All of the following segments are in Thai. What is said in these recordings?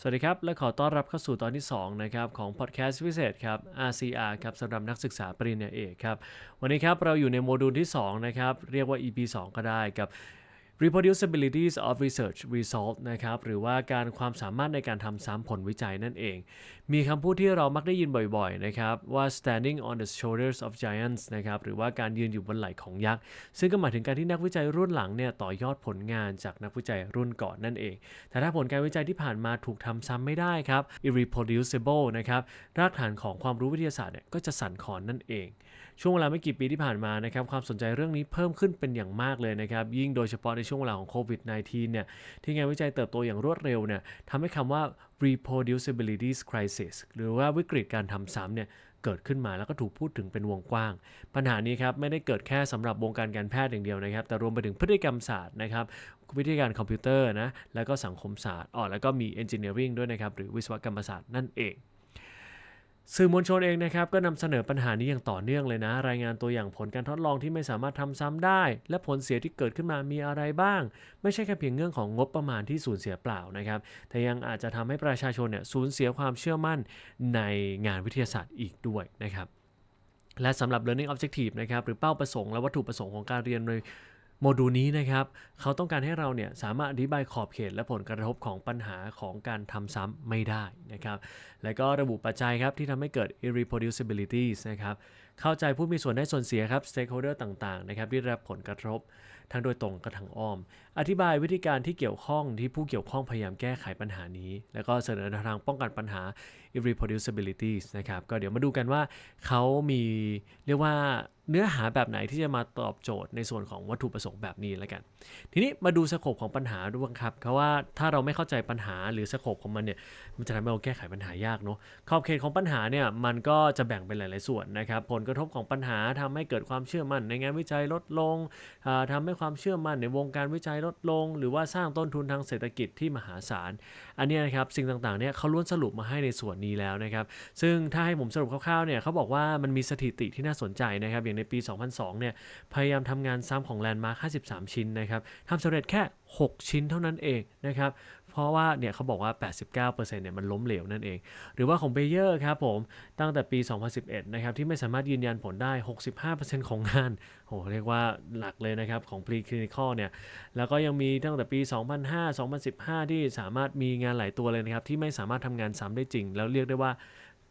สวัสดีครับ และขอต้อนรับเข้าสู่ตอนที่ 2 นะครับ ของพอดแคสต์พิเศษครับ RCR ครับสำหรับนักศึกษาปริญญาเอกครับ วันนี้ครับ เราอยู่ในโมดูลที่ 2 นะครับ เรียกว่า EP 2 ก็ได้กับ reproducibilities of research result นะครับหรือว่าการความสามารถในการทำซ้ำผลวิจัยนั่นเอง มีคำพูดที่เรามักได้ยินบ่อยๆนะครับว่า standing on the shoulders of giants นะครับหรือว่าการยืนอยู่บนไหล่ของยักษ์ ซึ่งก็หมายถึงการที่นักวิจัยรุ่นหลังเนี่ยต่อยอดผลงานจากนักวิจัยรุ่นก่อนนั่นเอง แต่ถ้าผลการวิจัยที่ผ่านมาถูกทำซ้ำไม่ได้ครับ irreproducible นะครับรากฐานของความรู้วิทยาศาสตร์เนี่ยก็จะสั่นคลอนนั่นเอง ช่วงเวลาไม่กี่ปีที่ผ่านมานะครับความสนใจเรื่องนี้เพิ่มขึ้นเป็นอย่างมากเลยนะครับยิ่งโดยเฉพาะในช่วงเวลาของโควิด -19 เนี่ยที่งานวิจัยเติบโตอย่างรวดเร็วเนี่ยทำให้คำว่า reproducibility crisis หรือว่าวิกฤตการทำซ้ำเนี่ยเกิดขึ้นมาแล้วก็ถูกพูดถึงเป็นวงกว้าง ปัญหานี้ครับไม่ได้เกิดแค่สำหรับวงการการแพทย์อย่างเดียวนะครับ แต่รวมไปถึงพฤติกรรมศาสตร์นะครับวิทยาการคอมพิวเตอร์นะแล้วก็สังคมศาสตร์อ๋อแล้วก็มี engineering ด้วยนะครับ หรือวิศวกรรมศาสตร์นั่นเอง สื่อมวลชนเองนะครับก็นำเสนอปัญหานี้อย่างต่อเนื่องเลยนะ รายงานตัวอย่างผลการทดลองที่ไม่สามารถทำซ้ำได้ และผลเสียที่เกิดขึ้นมามีอะไรบ้าง ไม่ใช่แค่เพียงเรื่องของงบประมาณที่สูญเสียเปล่านะครับ แต่ยังอาจจะทำให้ประชาชนเนี่ยสูญเสียความเชื่อมั่นในงานวิทยาศาสตร์อีกด้วยนะครับและสำหรับ learning objective นะครับหรือเป้าประสงค์และวัตถุประสงค์ของการเรียนใน โมดูลนี้นะครับ เขาต้องการให้เราเนี่ยสามารถอธิบายขอบเขตและผลกระทบของปัญหาของการทำซ้ำไม่ได้นะครับ และก็ระบุปัจจัยครับที่ทำให้เกิด irreproducibilities นะครับ เข้าใจผู้มีส่วนได้ส่วนเสียครับ stakeholder ต่างๆนะครับที่รับผลกระทบทั้งโดยตรงกับทางอ้อม อธิบายวิธีการที่เกี่ยวข้องที่ผู้เกี่ยวข้องพยายามแก้ไขปัญหานี้ แล้วก็เสนอแนวทางป้องกันปัญหา irreproducibilities นะครับ ก็เดี๋ยวมาดูกันว่าเขามีเรียกว่าเนื้อหาแบบไหนที่จะมาตอบโจทย์ในส่วนของวัตถุประสงค์แบบนี้แล้วกัน ทีนี้มาดูสโคปของปัญหาด้วยครับเพราะว่าถ้าเราไม่เข้าใจปัญหาหรือสโคปของมันเนี่ยมันจะทำให้เราแก้ไขปัญหายากเนาะขอบเขตของปัญหาเนี่ยมันก็จะแบ่งเป็นหลาย ๆ ส่วนนะครับผลกระทบของปัญหาทำให้เกิดความเชื่อมั่นในงานวิจัยลดลงอ่าทำให้ความเชื่อมั่นในวงการวิจัยลดลง หรือว่าสร้างต้นทุนทางเศรษฐกิจที่มหาศาล อันนี้นะครับสิ่งต่างๆเนี่ยเขาล้วนสรุปมาให้ในส่วนนี้แล้วนะครับ ซึ่งถ้าให้ผมสรุปคร่าวๆเนี่ยเขาบอกว่ามันมีสถิติที่น่าสนใจนะครับ อย่างในปี 2002 เนี่ยพยายามทำงานซ้ำของแลนด์มาร์ค53 ชิ้นนะครับทำสำเร็จแค่ 6 ชิ้นเท่านั้นเองนะครับ เพราะว่าเนี่ยเขาบอกว่า 89%เนี่ยมันล้มเหลวนั่นเอง หรือว่าของเบเยอร์ครับผมตั้งแต่ปี 2011 นะครับ ที่ไม่สามารถยืนยันผลได้ 65%ของงานโหเรียกว่าหลักเลยนะครับ ของ preclinical เนี่ย แล้วก็ยังมีตั้งแต่ปี 2005 2015 ที่สามารถมีงานหลายตัวเลยนะครับ ที่ไม่สามารถทำงานซ้ำได้จริง แล้วเรียกได้ว่า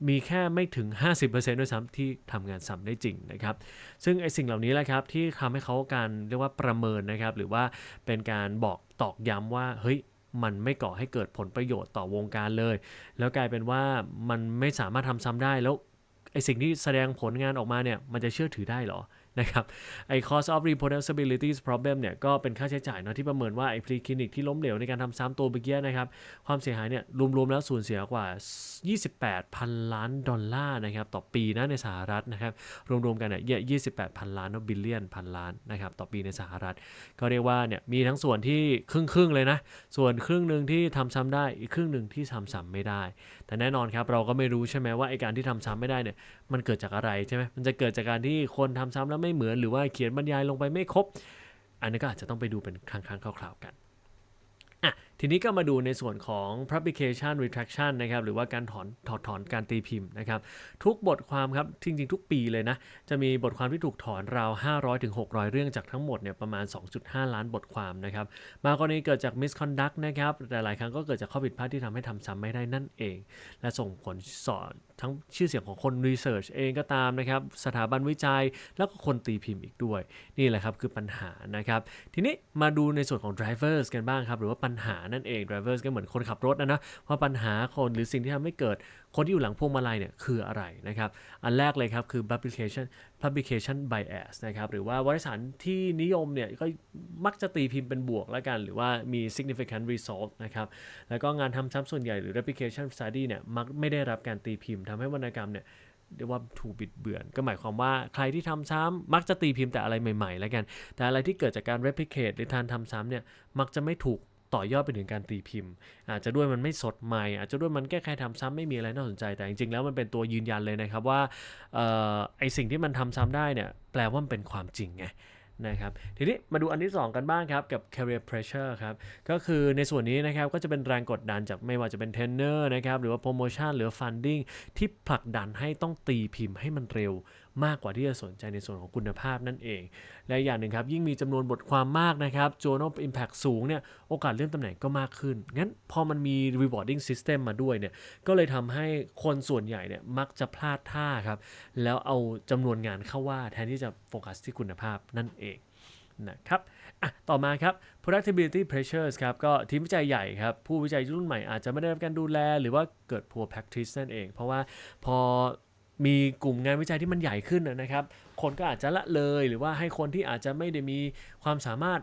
มีแค่ไม่ถึง 50%ด้วยซ้ำที่ทำงานซ้ำได้จริงนะครับ ซึ่งไอสิ่งเหล่านี้แหละครับที่ทำให้เขาการเรียกว่าประเมินนะครับ หรือว่าเป็นการบอกตอกย้ำว่าเฮ้ย มันไม่ก่อให้เกิดผลประโยชน์ต่อวงการเลย แล้วกลายเป็นว่ามันไม่สามารถทำซ้ำได้แล้วไอสิ่งที่แสดงผลงานออกมาเนี่ยมันจะเชื่อถือได้หรอ นะครับไอ cost of reproducibility problem เนี่ยก็เป็นค่าใช้จ่ายเนาะที่ประเมินว่าไอพรีคลินิกที่ล้มเหลวในการทำซ้ำตัวเมื่อกี้นะครับความเสียหายเนี่ยรวมๆแล้วสูญเสียกว่า 28พันล้านดอลลาร์นะครับต่อปีนะในสหรัฐนะครับรวมๆกันเนี่ย28พันล้านเนาะบิลเลียนพันล้านนะครับต่อปีในสหรัฐ ก็เรียกว่าเนี่ยมีทั้งส่วนที่ครึ่งๆเลยนะส่วนครึ่งหนึ่งที่ทำซ้ำได้อีกครึ่งหนึ่งที่ทำซ้ำไม่ได้แต่แน่นอนครับเราก็ไม่รู้ใช่ไหมว่าไอการที่ทำซ้ำไม่ได้เนี่ยมันเกิดจากอะไรใช่ไหมมันจะเกิดจากการที่คนทำซ้ำแล้วไม่เหมือนหรือว่าเขียนบรรยายลงไปไม่ครบ อันนี้ก็อาจจะต้องไปดูเป็นครั้งๆคร่าวๆกันอะทีนี้ก็มาดูในส่วนของ publication retraction นะครับหรือว่าการถอนถอดถอนการตีพิมพ์นะครับทุกบทความครับจริงๆ ทุกปีเลยนะจะมีบทความที่ถูกถอนราว 500-600 เรื่องจากทั้งหมดเนี่ยประมาณ 2.5 ล้านบทความนะครับบางกรณีเกิดจาก misconduct นะครับแต่หลายครั้งก็เกิดจากข้อผิดพลาดที่ทำให้ทำซ้ำไม่ได้นั่นเอง และส่งผลสอนทั้งชื่อเสียงของคน research เองก็ตามนะครับสถาบันวิจัยแล้วก็คนตีพิมพ์อีกด้วย นี่แหละครับคือปัญหานะครับทีนี้มาดูในส่วนของ drivers กันบ้างครับหรือว่าปัญหานั่นเอง drivers ก็เหมือนคนขับรถนะนะว่าปัญหาคนหรือสิ่งที่ทำให้เกิดคนที่อยู่หลังพวงมาลัยเนี่ยคืออะไรนะครับ อันแรกเลยครับคือ publication publication bias นะครับหรือว่าวารสารที่นิยมเนี่ยก็มักจะตีพิมพ์เป็นบวกแล้วกัน หรือว่ามี significant result นะครับแล้วก็งานทำซ้ำส่วนใหญ่หรือ replication study เนี่ยมักไม่ได้รับการตีพิมพ์ทำให้วรรณกรรมเนี่ยเรียกว่าถูกบิดเบือน ก็หมายความว่าใครที่ทำซ้ำมักจะตีพิมพ์แต่อะไรใหม่ๆ แล้วกัน แต่อะไรที่เกิดจากการ replicate หรือทานทำซ้ำเนี่ย มักจะไม่ถูก ต่อยอดไปถึงการตีพิมพ์ อาจจะด้วยมันไม่สดใหม่ อาจจะด้วยมันแก้ไขทำซ้ำไม่มีอะไรน่าสนใจ แต่จริงๆแล้วมันเป็นตัวยืนยันเลยนะครับว่าออไอสิ่งที่มันทำซ้ำได้เนี่ยแปลว่ามันเป็นความจริงไงนะครับทีนี้มาดูอันที่ 2 กันบ้างครับ กับ career pressure ครับ ก็คือในส่วนนี้นะครับก็จะเป็นแรงกดดันจากไม่ว่าจะเป็นเทรนเนอร์นะครับหรือว่าโปรโมชั่นหรือ funding ที่ผลักดันให้ต้องตีพิมพ์ให้มันเร็ว มากกว่าที่จะสนใจในส่วนของคุณภาพนั่นเอง และอย่างหนึ่งครับยิ่งมีจำนวนบทความมากนะครับ journal impact สูงเนี่ยโอกาสเลื่อนตำแหน่งก็มากขึ้น งั้นพอมันมี rewarding system มาด้วยเนี่ยก็เลยทำให้คนส่วนใหญ่เนี่ยมักจะพลาดท่าครับ แล้วเอาจำนวนงานเข้าว่าแทนที่จะโฟกัสที่คุณภาพนั่นเองนะครับอะต่อมาครับ productivity pressures ครับ ก็ทีมวิจัยใหญ่ครับ ผู้วิจัยรุ่นใหม่อาจจะไม่ได้รับการดูแล หรือว่าเกิด poor practice นั่นเอง เพราะว่าพอ มีกลุ่มงานวิจัยที่มันใหญ่ขึ้นนะครับ คนก็อาจจะละเลยหรือว่าให้คนที่อาจจะไม่ได้มีความสามารถ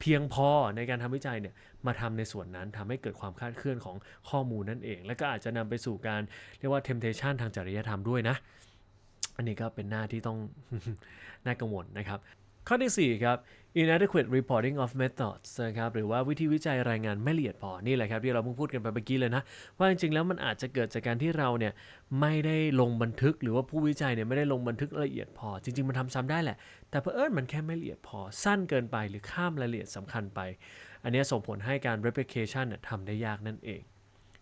เพียงพอในการทำวิจัยเนี่ยมาทำในส่วนนั้นทำให้เกิดความคลาดเคลื่อนของข้อมูลนั่นเอง และก็อาจจะนำไปสู่การเรียกว่า temptation ทางจริยธรรมด้วยนะ อันนี้ก็เป็นหน้าที่ต้องน่ากังวลนะครับ ข้อที่4ครับ inadequate reporting of methods นะครับหรือว่าวิธีวิจัยรายงานไม่ละเอียดพอนี่แหละครับที่เราเพิ่งพูดกันไปเมื่อกี้เลยนะ ว่าจริงๆแล้วมันอาจจะเกิดจากการที่เราเนี่ยไม่ได้ลงบันทึกหรือว่าผู้วิจัยเนี่ยไม่ได้ลงบันทึกละเอียดพอ จริง ๆ มันทำซ้ำได้แหละ แต่เพอเอิญมันแค่ไม่ละเอียดพอสั้นเกินไปหรือข้ามรายละเอียดสำคัญไป อันนี้ส่งผลให้การ replication เนี่ยทำได้ยากนั่นเอง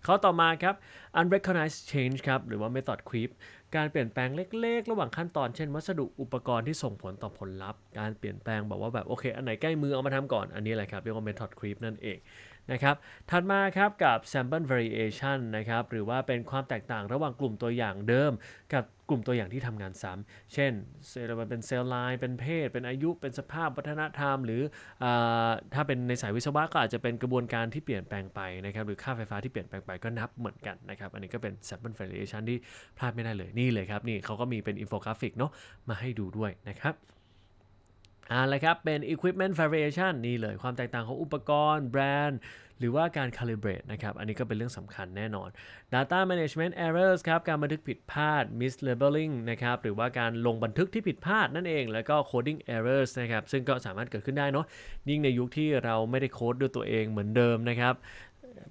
ข้อต่อมาครับ unrecognized change ครับหรือว่า method creep การเปลี่ยนแปลงเล็ก ๆ ระหว่างขั้นตอนเช่นวัสดุอุปกรณ์ที่ส่งผลต่อผลลัพธ์ การเปลี่ยนแปลงแบบว่าแบบโอเค อันไหนใกล้มือเอามาทำก่อนอันนี้แหละครับเรียกว่า method creep นั่นเอง นะครับ ถัดมาครับกับ sample variation นะครับหรือว่าเป็นความแตกต่างระหว่างกลุ่มตัวอย่างเดิม กับกลุ่มตัวอย่างที่ทำงานซ้ำเช่นเซลล์มันเป็นเซลล์ไลน์เป็นเพศ เป็นอายุเป็นสภาพวัฒนธรรม หรืออถ้าเป็นในสายวิศวะก็อาจจะเป็นกระบวนการที่เปลี่ยนแปลงไปนะครับหรือค่าไฟฟ้าที่เปลี่ยนแปลงไปก็นับเหมือนกันนะครับอันนี้ก็เป็น sample variation ที่พลาดไม่ได้เลยนี่เลยครับนี่เขาก็มีเป็นอินโฟกราฟิกเนาะมาให้ดูด้วยนะครับ อ่าลยครับ เป็น equipment variation นี่เลยความแตกต่างของอุปกรณ์แบรนด์ หรือว่าการ calibrate นะครับ อันนี้ก็เป็นเรื่องสำคัญแน่นอน data management errors ครับ การบันทึกผิดพลาด mislabeling นะครับ หรือว่าการลงบันทึกที่ผิดพลาดนั่นเอง แล้วก็ coding errors นะครับ ซึ่งก็สามารถเกิดขึ้นได้เนาะยิ่งในยุคที่เราไม่ได้โค้ดด้วยตัวเองเหมือนเดิมนะครับ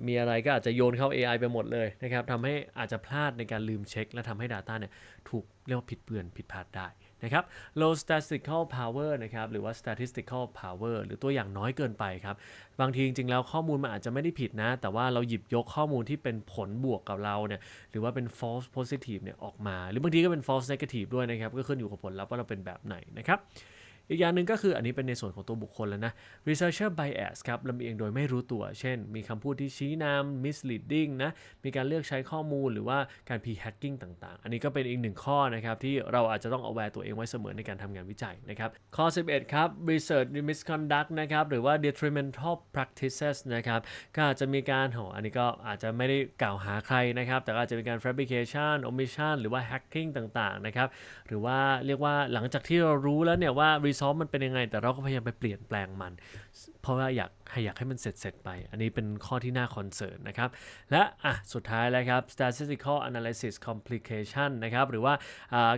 มีอะไรก็อาจจะโยนเข้า AI ไปหมดเลยนะครับทำให้อาจจะพลาดในการลืมเช็ค และทำให้ Data เนี่ยถูกเรียกว่าผิดเปลือนผิดพลาดได้ นะครับ low statistical power นะครับหรือว่า statistical power หรือตัวอย่างน้อยเกินไปครับ บางทีจริงๆแล้วข้อมูลมันอาจจะไม่ได้ผิดนะ แต่ว่าเราหยิบยกข้อมูลที่เป็นผลบวกกับเราเนี่ยหรือว่าเป็น false positive เนี่ยออกมา หรือบางทีก็เป็น false negative ด้วยนะครับ ก็ขึ้นอยู่กับผลลัพธ์ว่าเราเป็นแบบไหนนะครับ อีกอย่างหนึ่งก็คืออันนี้เป็นในส่วนของตัวบุคคลแล้วนะ researcher bias ครับลำเอียงโดยไม่รู้ตัว เช่น มีคำพูดที่ชี้นำ misleading นะ มีการเลือกใช้ข้อมูลหรือว่าการ p hacking ต่างๆ อันนี้ก็เป็นอีกหนึ่งข้อนะครับที่เราอาจจะต้อง aware ตัวเองไว้เสมอในการทำงานวิจัยนะครับ ข้อ 11 ครับ research misconduct นะครับหรือว่า detrimental practices นะครับก็อาจจะมีการโหอันนี้ก็อาจจะไม่ได้กล่าวหาใครนะครับ แต่ก็อาจจะมีการ fabrication omission หรือว่า hacking ต่างๆนะครับหรือว่าเรียกว่าหลังจากที่เรารู้แล้วเนี่ยว่าซ้อมมันเป็นยังไง แต่เราก็พยายามไปเปลี่ยนแปลงมันเพราะว่าอยากให้อยากให้มันเสร็จเสร็จไป อันนี้เป็นข้อที่น่าคอนเซิร์นนะครับ และอะสุดท้ายแล้วครับ statistical analysis complication นะครับ หรือว่า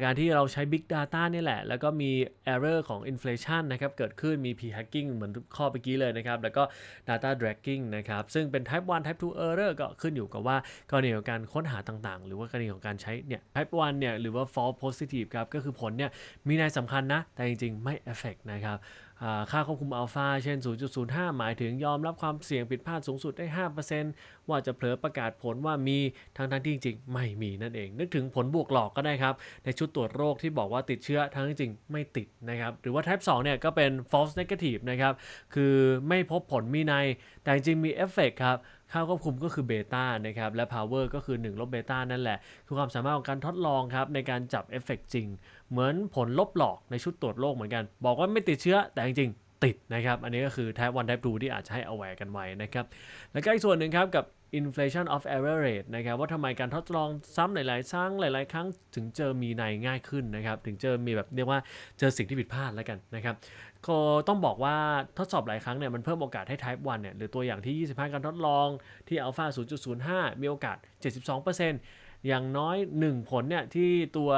การที่เราใช้ big data นี่แหละ แล้วก็มี error ของ inflation นะครับ เกิดขึ้นมี p hacking เหมือนข้อเมื่อกี้เลยนะครับ แล้วก็ data dragging นะครับ ซึ่งเป็น type 1 type 2 error ก็ขึ้นอยู่กับว่ากรณีของการค้นหาต่างๆ หรือว่ากรณีของการใช้เนี่ย type 1 เนี่ยหรือว่า false positive ครับก็คือผลเนี่ยมีนัยสำคัญนะแต่จริงๆไม่ effect นะครับ ค่าควบคุมอัลฟาเช่น 0.05 หมายถึงยอมรับความเสี่ยงผิดพลาดสูงสุดได้ 5%ว่าจะเผลอประกาศผลว่ามีทางทั้งที่จริงๆ ไม่มีนั่นเอง นึกถึงผลบวกหลอกก็ได้ครับ ในชุดตรวจโรคที่บอกว่าติดเชื้อทั้งจริงไม่ติดนะครับ หรือว่า type 2 เนี่ยก็เป็น false negative นะครับ คือไม่พบผลมีในแต่จริงๆมีเอฟเฟกครับ ค่าควบคุมก็คือเบต้านะครับ และ power ก็คือ1ลบเบต้านั่นแหละ คือความสามารถของการทดลองครับ ในการจับเอฟเฟกจริง เหมือนผลลบหลอกในชุดตรวจโรคเหมือนกัน บอกว่าไม่ติดเชื้อแต่จริงติดนะครับ อันนี้ก็คือ type 1 type 2ที่อาจจะให้ aware กันไว้นะครับ แล้วก็อีกส่วนหนึ่งครับกับ inflation of error rate นะครับว่าทำไมการทดลองซ้ำหลาย ๆ ครั้งหลาย ๆ ครั้งถึงเจอมีในง่ายขึ้นนะครับ ถึงเจอมีแบบเรียกว่าเจอสิ่งที่ผิดพลาดแล้วกันนะครับก็ต้องบอกว่าทดสอบหลายครั้งเนี่ยมันเพิ่มโอกาสให้ type 1 เนี่ยหรือตัวอย่างที่ 25 การทดลองที่ alpha 0.05 มีโอกาส 72% อย่างน้อย 1 ผลเนี่ยที่ตัว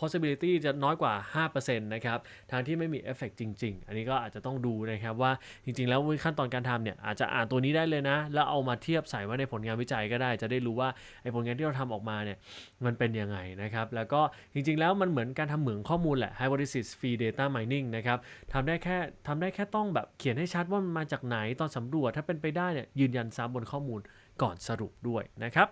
possibility จะน้อยกว่า 5%นะครับทางที่ไม่มีเอฟเฟกจริง ๆ อันนี้ก็อาจจะต้องดูนะครับว่าจริง ๆ แล้วขั้นตอนการทำเนี่ยอาจจะอ่านตัวนี้ได้เลยนะ แล้วเอามาเทียบใส่ไว้ในผลงานวิจัยก็ได้ จะได้รู้ว่าไอ้ผลงานที่เราทำออกมาเนี่ยมันเป็นยังไงนะครับแล้วก็จริง ๆ แล้วมันเหมือนการทำเหมืองข้อมูลแหละ hypothesis free data mining นะครับทำได้แค่ทำได้แค่ต้องแบบเขียนให้ชัดว่ามันมาจากไหนตอนสำรวจถ้าเป็นไปได้เนี่ยยืนยันซ้ำบนข้อมูลก่อนสรุปด้วยนะครับ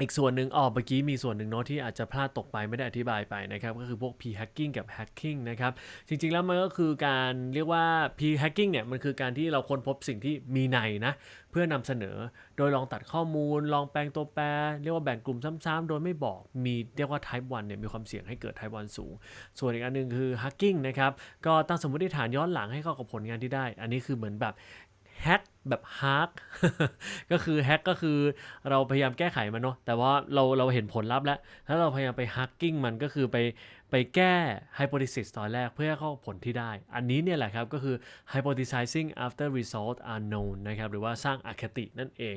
อีกส่วนหนึ่งอ๋อเมื่อกี้มีส่วนหนึ่งเนาะที่อาจจะพลาดตกไปไม่ได้อธิบายไปนะครับ ก็คือพวก p hacking กับ hacking นะครับ จริงๆแล้วมันก็คือการเรียกว่า p hacking เนี่ย มันคือการที่เราค้นพบสิ่งที่มีในนะ เพื่อนำเสนอ โดยลองตัดข้อมูล ลองแปลงตัวแปร เรียกว่าแบ่งกลุ่มซ้ำๆโดยไม่บอก มีเรียกว่า type 1เนี่ย มีความเสี่ยงให้เกิด type 1 สูง ส่วนอีกอันหนึงคือ hacking นะครับ ก็ตั้งสมมติฐานย้อนหลังให้เข้ากับผลงานที่ได้ อันนี้คือเหมือนแบบ แฮกแบบฮาร์ก็คือแฮกก็คือเราพยายามแก้ไขมันเนาะแต่ว่าเราเราเห็นผลลัพธ์แล้วถ้าเราพยายามไปฮักกิ้งมันก็คือไปไปแก้ hypothesis ตอนแรกเพื่อให้เข้าผลที่ได้ อันนี้เนี่ยแหละครับก็คือ hypothesizing after result are known นะครับหรือว่าสร้างอคตินั่นเอง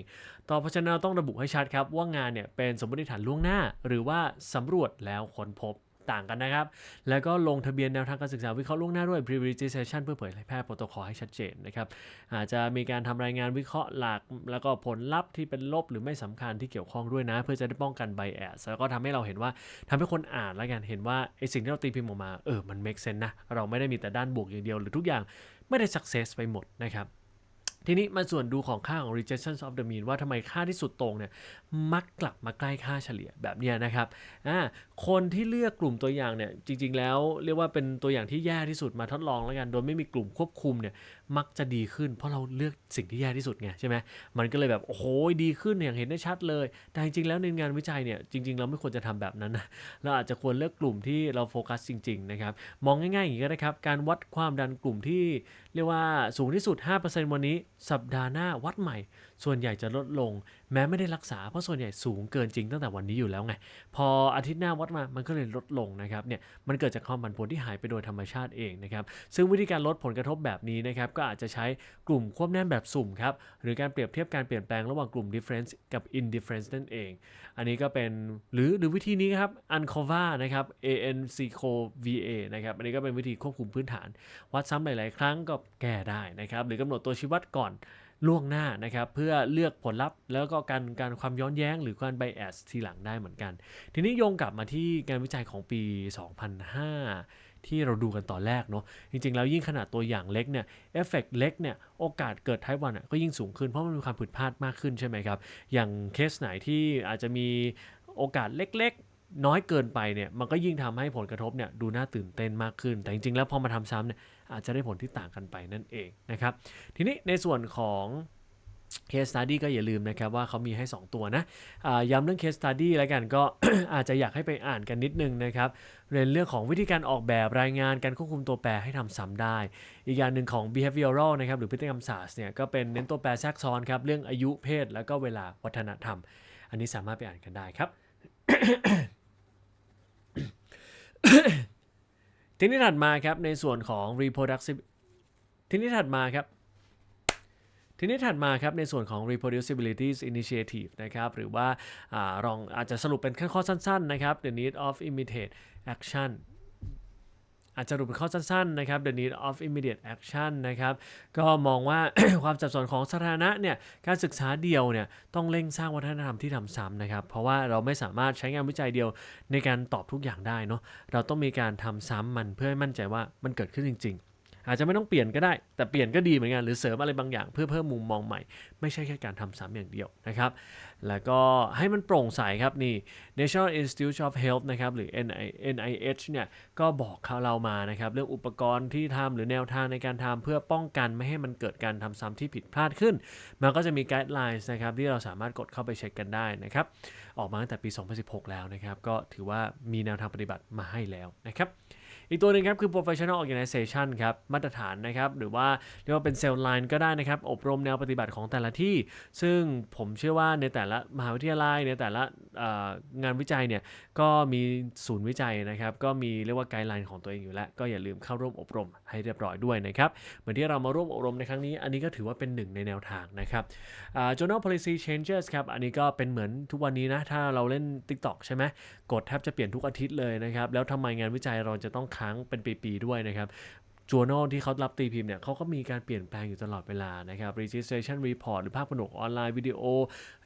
ต่อเพราะฉะนั้นเราต้องระบุให้ชัดครับว่างานเนี่ยเป็นสมมติฐานล่วงหน้า หรือว่าสำรวจแล้วค้นพบ ต่างกันนะครับ แล้วก็ลงทะเบียนแนวทางการศึกษาวิเคราะห์ล่วงหน้าด้วย privilegization เพื่อเผยแพร่โปรโตคอลให้ชัดเจนนะครับ อาจจะมีการทำรายงานวิเคราะห์หลัก แล้วก็ผลลัพธ์ที่เป็นลบหรือไม่สำคัญที่เกี่ยวข้องด้วยนะ เพื่อจะได้ป้องกัน bias แล้วก็ทำให้เราเห็นว่าทำให้คนอ่านแล้วกันเห็นว่าไอสิ่งที่เราตีพิมพ์ออกมาเออมัน make sense นะเราไม่ได้มีแต่ด้านบวกอย่างเดียวหรือทุกอย่างไม่ได้ success ไปหมดนะครับ ทีนี้มาส่วนดูของค่าของ rejection of the mean ว่าทำไมค่าที่สุดตรงเนี่ยมักกลับมาใกล้ค่าเฉลี่ยแบบเนี้ยนะครับอ่าคนที่เลือกกลุ่มตัวอย่างเนี่ยจริงๆแล้วเรียกว่าเป็นตัวอย่างที่แย่ที่สุดมาทดลองแล้วกัน โดยไม่มีกลุ่มควบคุมเนี่ย มักจะดีขึ้น เพราะเราเลือกสิ่งที่แย่ที่สุดไงใช่ไหมมันก็เลยแบบโอ้โหดีขึ้นอย่างเห็นได้ชัดเลย แต่จริงๆแล้วในงานวิจัยเนี่ยจริง ๆ เราไม่ควรจะทำแบบนั้นนะเราอาจจะควรเลือกกลุ่มที่เราโฟกัสจริงๆนะครับมองง่ายๆอย่างนี้ก็ได้ครับการวัดความดันกลุ่มที่ เรียกว่าสูงที่สุด 5%วันนี้ สัปดาห์หน้าวัดใหม่ ส่วนใหญ่จะลดลง แม้ไม่ได้รักษาเพราะส่วนใหญ่สูงเกินจริงตั้งแต่วันนี้อยู่แล้วไง พออาทิตย์หน้าวัดมามันก็เลยลดลงนะครับเนี่ยมันเกิดจากความผันผวนที่หายไปโดยธรรมชาติเองนะครับซึ่งวิธีการลดผลกระทบแบบนี้นะครับก็อาจจะใช้กลุ่มควบแน่นแบบสุ่มครับหรือการเปรียบเทียบการเปลี่ยนแปลงระหว่างกลุ่ม difference กับ indifference นั่นเอง อันนี้ก็เป็นหรือหรือวิธีนี้ครับ ANCOVA นะครับ ANCOVA นะครับอันนี้ก็เป็นวิธีควบคุมพื้นฐาน วัดซ้ำหลาย ๆ ครั้งก็แก้ได้นะครับหรือกำหนดตัวชี้วัดก่อน ล่วงหน้านะครับ เพื่อเลือกผลลัพธ์ แล้วก็การการความย้อนแย้งหรือการ bias ทีหลังได้เหมือนกัน ทีนี้โยงกลับมาที่งานวิจัยของปี 2005 ที่เราดูกันตอนแรกเนาะจริงๆ แล้วยิ่งขนาดตัวอย่างเล็กเนี่ยเอฟเฟกเล็กเนี่ยโอกาสเกิดไทวันก็ยิ่งสูงขึ้นเพราะมันมีความผิดพลาดมากขึ้นใช่ไหมครับ อย่างเคสไหนที่อาจจะมีโอกาสเล็กๆน้อยเกินไปเนี่ยมันก็ยิ่งทำให้ผลกระทบเนี่ยดูน่าตื่นเต้นมากขึ้น แต่จริงๆแล้วพอมาทำซ้ำเนี่ย อาจจะได้ผลที่ต่างกันไปนั่นเองนะครับทีนี้ในส่วนของ case study ก็อย่าลืมนะครับว่าเขามีให้ 2 ตัวนะอ่าย้ำเรื่อง case study แล้วกันก็ อาจจะอยากให้ไปอ่านกันนิดนึงนะครับเรียนเรื่องของวิธีการออกแบบรายงานการควบคุมตัวแปรให้ทำซ้ำได้ อีกอย่างหนึ่งของ behavioral นะครับหรือพฤติกรรมศาสตร์เนี่ยก็เป็นเน้นตัวแปรแทรกซ้อนครับเรื่องอายุเพศ แล้วก็เวลาวัฒนธรรม อันนี้สามารถไปอ่านกันได้ครับ ทีนี้ถัดมาครับในส่วนของ reproductive ทีนี้ถัดมาครับทีนี้ถัดมาครับในส่วนของ reproducibility initiative นะครับหรือว่าอาลองอาจจะสรุปเป็นข้อสั้นๆนะครับ the need of immediate action อาจจะรุปเป็นข้อสั้นๆนะครับ the need of immediate action นะครับ ก็มองว่า ความจับสนของสถานะเนี่ย การศึกษาเดียวเนี่ย ต้องเร่งสร้างวัฒนธรรมที่ทำซ้ำนะครับ เพราะว่าเราไม่สามารถใช้งานวิจัยเดียวในการตอบทุกอย่างได้เนาะ เราต้องมีการทำซ้ำมันเพื่อให้มั่นใจว่ามันเกิดขึ้นจริง ๆ อาจจะไม่ต้องเปลี่ยนก็ได้ แต่เปลี่ยนก็ดีเหมือนกันหรือเสริมอะไรบางอย่างเพื่อเพิ่มมุมมองใหม่ ไม่ใช่แค่การทำซ้ำอย่างเดียวนะครับแล้วก็ให้มันโปร่งใสครับนี่ National Institute of Health นะครับหรือ NI NIH เนี่ยก็บอกเรามานะครับเรื่องอุปกรณ์ที่ทำหรือแนวทางในการทำเพื่อป้องกันไม่ให้มันเกิดการทำซ้ำที่ผิดพลาดขึ้น มันก็จะมีไกด์ไลน์นะครับที่เราสามารถกดเข้าไปเช็คกันได้นะครับออกมาตั้งแต่ปี 2016 แล้วนะครับก็ถือว่ามีแนวทางปฏิบัติมาให้แล้วนะครับ อีกตัวหนึ่งครับคือ professional organization ครับมาตรฐานนะครับหรือว่าเรียกว่าเป็นเซลล์ไลน์ก็ได้นะครับอบรมแนวปฏิบัติของแต่ละที่ ซึ่งผมเชื่อว่าในแต่ละมหาวิทยาลัยในแต่ละงานวิจัยเนี่ยก็มีศูนย์วิจัยนะครับก็มีเรียกว่าไกด์ไลน์ของตัวเองอยู่แล้ว ก็อย่าลืมเข้าร่วมอบรมให้เรียบร้อยด้วยนะครับเหมือนที่เรามาร่วมอบรมในครั้งนี้ อันนี้ก็ถือว่าเป็นหนึ่งในแนวทางนะครับ journal policy changes ครับอันนี้ก็เป็นเหมือนทุกวันนี้นะถ้าเราเล่น TikTok ใช่ไหมกดแทบจะเปลี่ยนทุกอาทิตย์เลยนะครับแล้วทำไมงานวิจัยเราจะต้องค้งเป็นปีๆด้วยนะครับ journal ที่เขารับตีพิมพ์เนี่ยเขาก็มีการเปลี่ยนแปลงอยู่ตลอดเวลานะครับ registration report หรือภาพผนวกออนไลน์วิดีโอ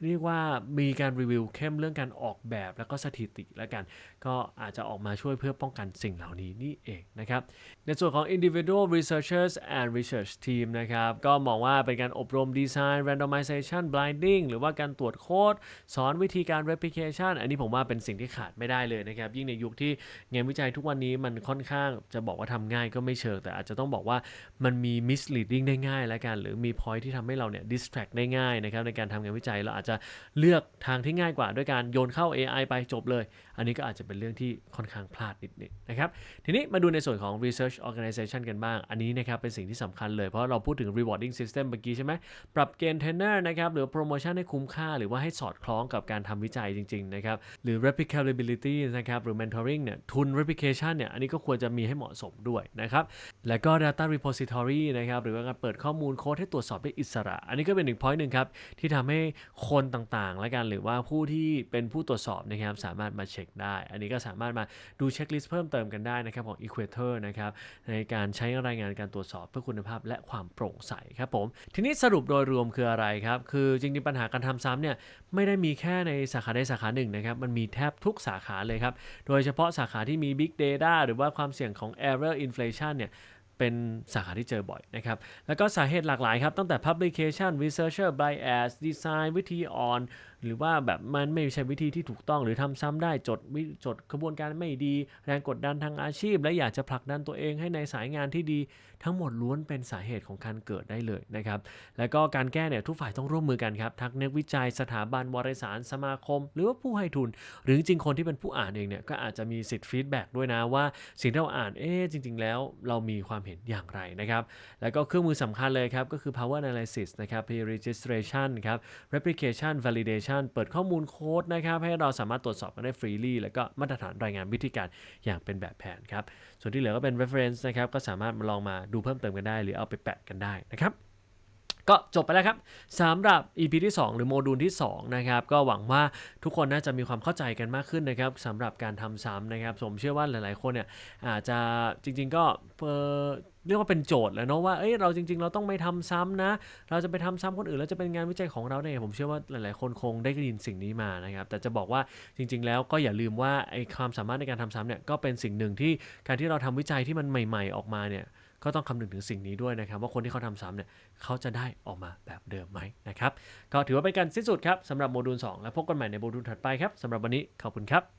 เรียกว่ามีการรีวิวเข้มเรื่องการออกแบบแล้วก็สถิติแล้วกัน ก็อาจจะออกมาช่วยเพื่อป้องกันสิ่งเหล่านี้นี่เองนะครับ ในส่วนของ individual researchers and research team นะครับ ก็มองว่าเป็นการอบรมดีไซน์ randomization blinding หรือว่าการตรวจโค้ดสอนวิธีการ replication อันนี้ผมว่าเป็นสิ่งที่ขาดไม่ได้เลยนะครับ ยิ่งในยุคที่งานวิจัยทุกวันนี้มันค่อนข้างจะบอกว่าทำง่ายก็ไม่เชิงแต่อาจจะต้องบอกว่ามันมี misleading ได้ง่ายแล้วกัน หรือมี point ที่ทำให้เราเนี่ย distract ได้ง่ายนะครับในการทำงานวิจัยเราอาจจะเลือกทางที่ง่ายกว่าด้วยการโยนเข้า AI ไปจบเลย อันนี้ก็อาจจะเป็นเรื่องที่ค่อนข้างพลาดนิดนึงนะครับทีนี้มาดูในส่วนของ research organization กันบ้าง อันนี้นะครับเป็นสิ่งที่สำคัญเลยเพราะเราพูดถึง rewarding system เมื่อกี้ใช่ไหมปรับเกณฑ์ tenure นะครับหรือ promotion ให้คุ้มค่า หรือว่าให้สอดคล้องกับการทำวิจัยจริงๆนะครับหรือ replicability นะครับหรือ mentoring เนี่ยทุน replication เนี่ยอันนี้ก็ควรจะมีให้เหมาะสมด้วยนะครับแล้วก็ data repository นะครับ หรือว่าการเปิดข้อมูลโค้ดให้ตรวจสอบได้อิสระ อันนี้ก็เป็นอีก point หนึ่งครับ ที่ทำให้คนต่างๆ และกันหรือว่าผู้ที่เป็นผู้ตรวจสอบนะครับ สามารถมาเช็คได้ อันนี้ก็สามารถมาดูเช็คลิสต์เพิ่มเติมกันได้นะครับของ Equator นะครับ ในการใช้รายงานการตรวจสอบเพื่อคุณภาพและความโปร่งใสครับผม ทีนี้สรุปโดยรวมคืออะไรครับ คือจริงๆปัญหาการทำซ้ำเนี่ยไม่ได้มีแค่ในสาขาใดสาขาหนึ่งนะครับ มันมีแทบทุกสาขาเลยครับ โดยเฉพาะสาขาที่มี Big Data หรือว่าความเสี่ยงของ Error Inflation เนี่ย เป็นสาขาที่เจอบ่อยนะครับ แล้วก็สาเหตุหลากหลายครับ ตั้งแต่ publication researcher bias design วิธีอ่อน หรือว่าแบบมันไม่ใช่วิธีที่ถูกต้องหรือทำซ้ำได้จดวิจดกระบวนการไม่ดี แรงกดดันทางอาชีพ และอยากจะผลักดันตัวเองให้ในสายงานที่ดี ทั้งหมดล้วนเป็นสาเหตุของการเกิดได้เลยนะครับ แล้วก็การแก้เนี่ยทุกฝ่ายต้องร่วมมือกันครับทั้งนักวิจัยสถาบันวารสารสมาคม หรือว่าผู้ให้ทุน หรือจริงคนที่เป็นผู้อ่านเองเนี่ยก็อาจจะมีสิทธิ์ฟีดแบ็กด้วยนะว่าสิ่งที่เราอ่านเอ๊จริง ๆ แล้วเรามีความเห็นอย่างไรนะครับแล้วก็เครื่องมือสำคัญเลยครับก็คือ power analysis นะครับ peer registration ครับ replication validation เปิดข้อมูลโค้ดนะครับให้เราสามารถตรวจสอบกันได้ฟรีลี่แล้วก็มาตรฐานรายงานวิธีการอย่างเป็นแบบแผนครับส่วนที่เหลือก็เป็น reference นะครับก็สามารถมาลองมาดูเพิ่มเติมกันได้ หรือเอาไปแปะกันได้นะครับ ก็จบไปแล้วครับสำหรับ EP ที่ 2 หรือโมดูลที่2นะครับก็หวังว่าทุกคนน่าจะมีความเข้าใจกันมากขึ้นนะครับสำหรับการทำซ้ำนะครับผมเชื่อว่าหลายๆคนเนี่ยอาจจะจริง ๆ ก็เเรียกว่าเป็นโจทย์แล้วเนาะว่าเอ้ยเราจริง ๆ เราต้องไม่ทำซ้ำนะ เราจะไปทำซ้ำคนอื่นแล้วจะเป็นงานวิจัยของเราเนี่ยผมเชื่อว่าหลายๆ คนคงได้ยินสิ่งนี้มานะครับแต่จะบอกว่าจริง ๆ แล้วก็อย่าลืมว่าไอ้ความสามารถในการทำซ้ำเนี่ยก็เป็นสิ่งหนึ่งที่การที่เราทำวิจัยที่มันใหม่ ๆ ออกมาเนี่ย ก็ต้องคำนึงถึงสิ่งนี้ด้วยนะครับ ว่าคนที่เขาทำซ้ำเนี่ยเขาจะได้ออกมาแบบเดิมไหมนะครับ ก็ถือว่าเป็นการสิ้นสุดครับสำหรับโมดูล 2 แล้วพบกันใหม่ในโมดูลถัดไปครับสำหรับวันนี้ขอบคุณครับ